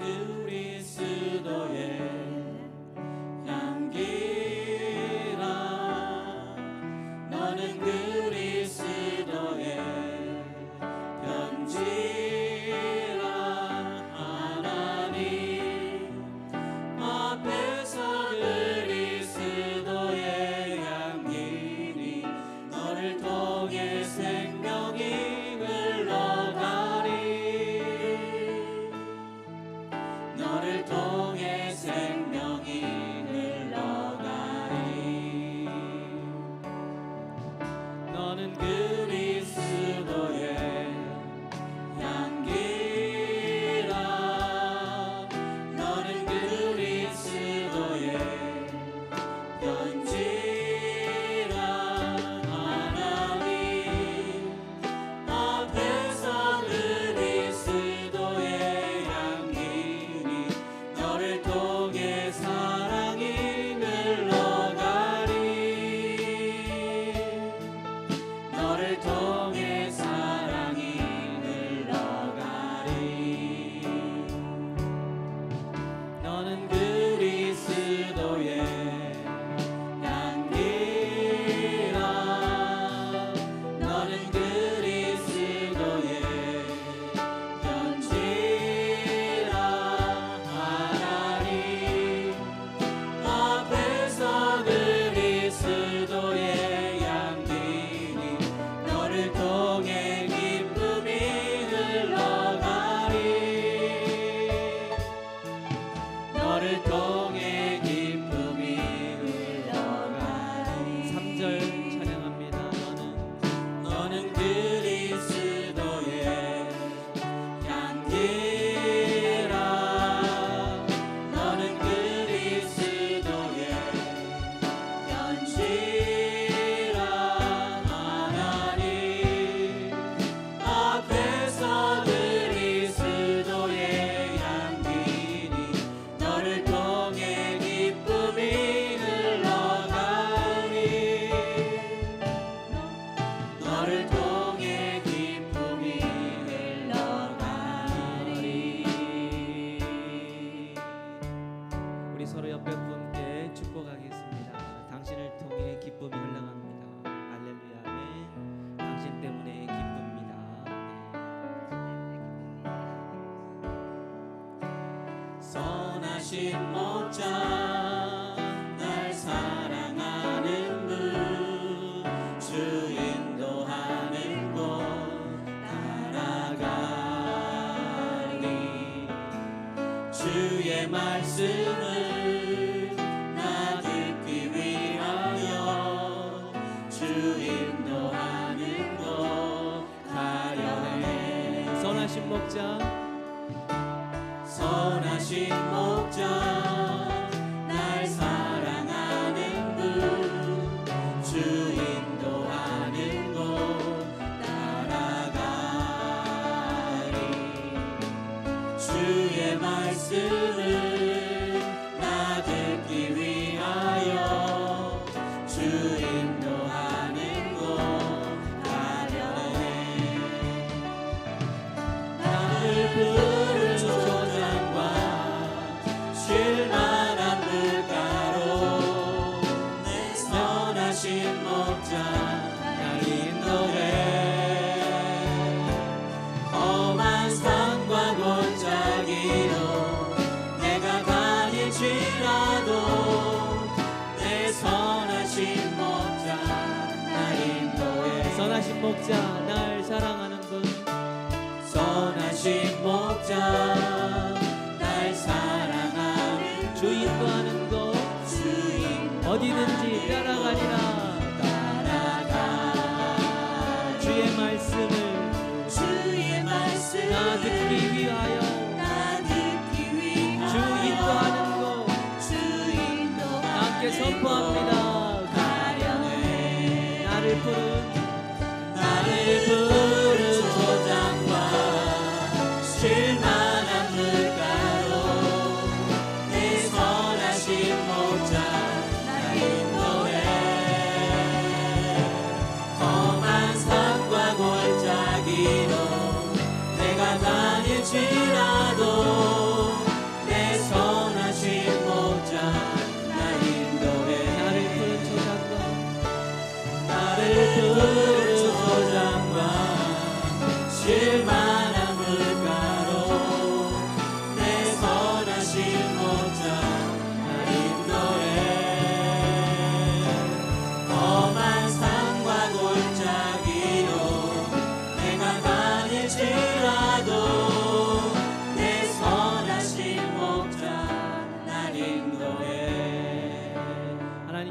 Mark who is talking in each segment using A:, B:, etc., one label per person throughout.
A: 그 너는 그 주
B: 함께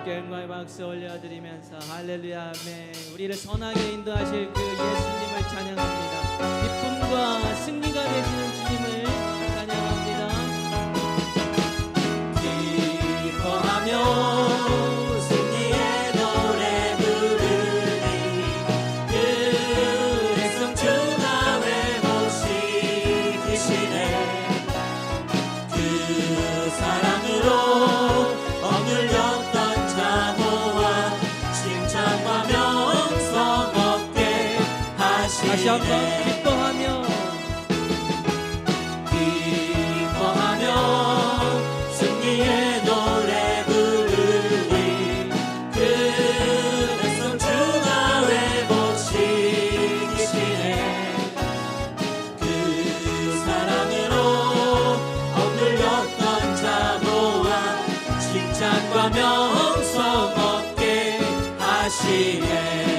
B: 주님께 영광의 박수 올려드리면서 할렐루야 아멘. 우리를 선하게 인도하실 그 예수님을 찬양합니다. 기쁨과 승리가 되시는 주님을
A: 다시
B: 한번 기뻐하며
A: 기뻐하며 승리의 노래 부르니 그래서 주가 회복시키시네. 그 사랑으로 억눌렸던 자 노아 직장과 명성 얻게 하시네.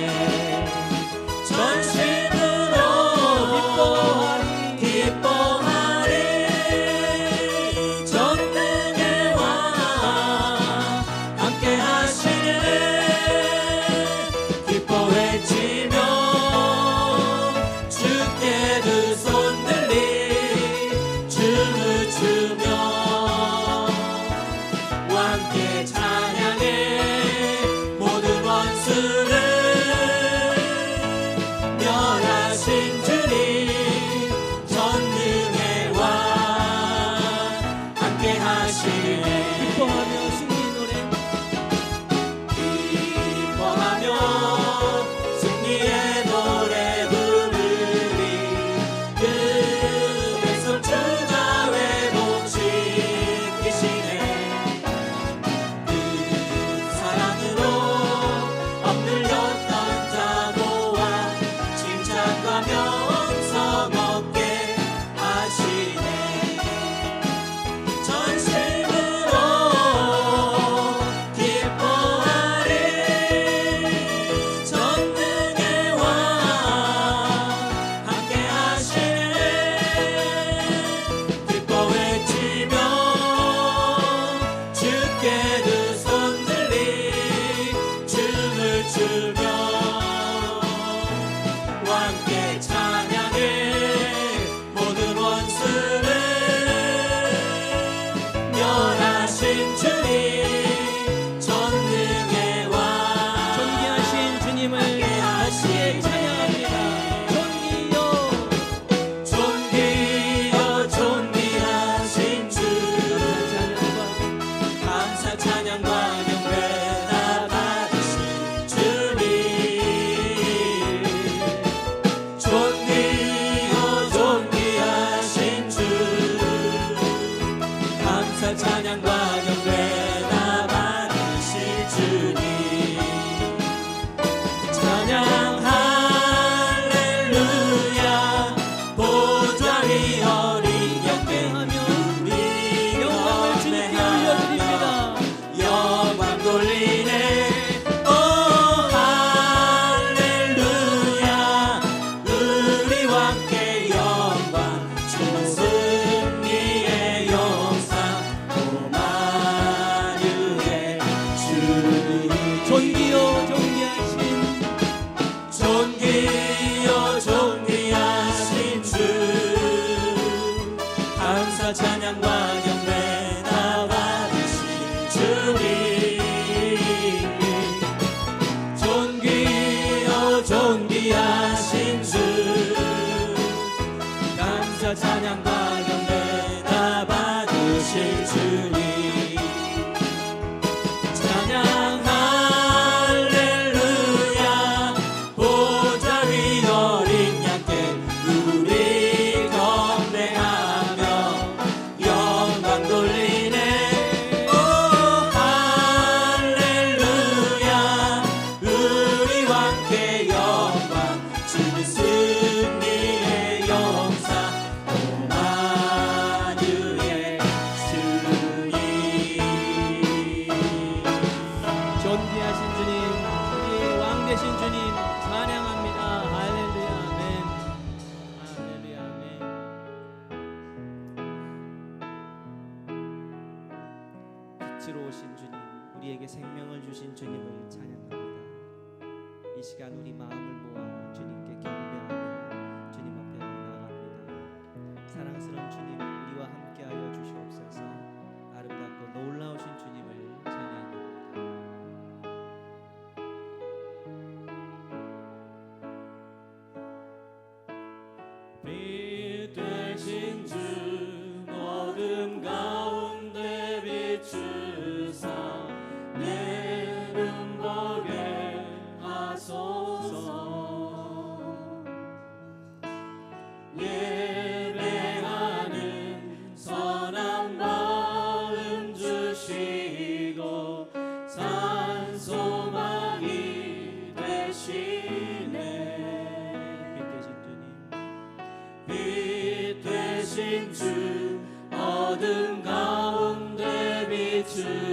B: today. 다시로 오신 주님,
A: 우리에게 생명을 주신 주님을 찬양합니다. 이 시간 우리 마음을 모아
B: to